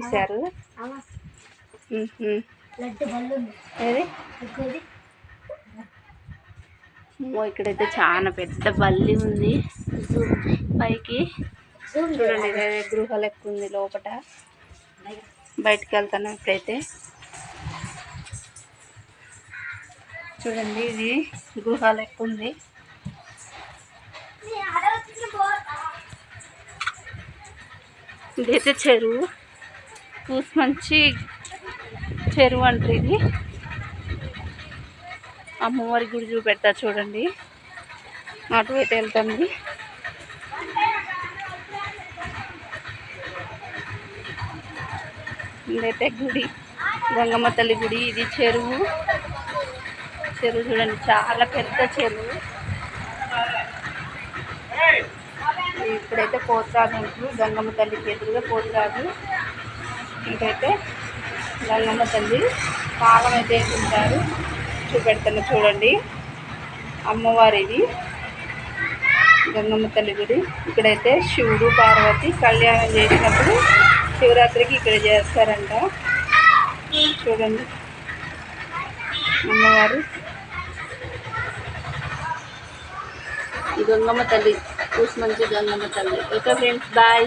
తీశారు. ఏది? ఇక్కడైతే చాలా పెద్ద బల్లి ఉంది. పైకి చూడండి గృహ లెక్క ఉంది లోపట. బయటికి వెళ్తాను ఇప్పుడైతే చూడండి ఇది గృహ లెక్క ఉంది. ఇదైతే చెరువు. చూసి మంచి చెరువు అంటారు ఇది. అమ్మవారి గుడి చూపెడతా చూడండి. అటువైతే వెళ్తుంది. ఇదైతే గుడి. గంగమ్మ తల్లి గుడి ఇది చెరువు. చెరువు చూడండి చాలా పెద్ద చెరువు. ఇప్పుడైతే పోతురాజు అంటారు గంగమ్మ తల్లికి ఎదురుగా పోతురాజు ఇంకైతే గంగమ్మ తల్లి పాలం అయితే వేసుకుంటారు. చూపెడతాను చూడండి. అమ్మవారిది. గంగమ్మ తల్లి గుడి. ఇక్కడైతే శివుడు పార్వతి కళ్యాణం చేసినప్పుడు శివరాత్రికి ఇక్కడ చేస్తారంట. చూడండి. అమ్మవారు. ఈ గంగమ్మ తల్లి. చూసి మంచి గంగమ్మ తల్లి. Okay friends bye.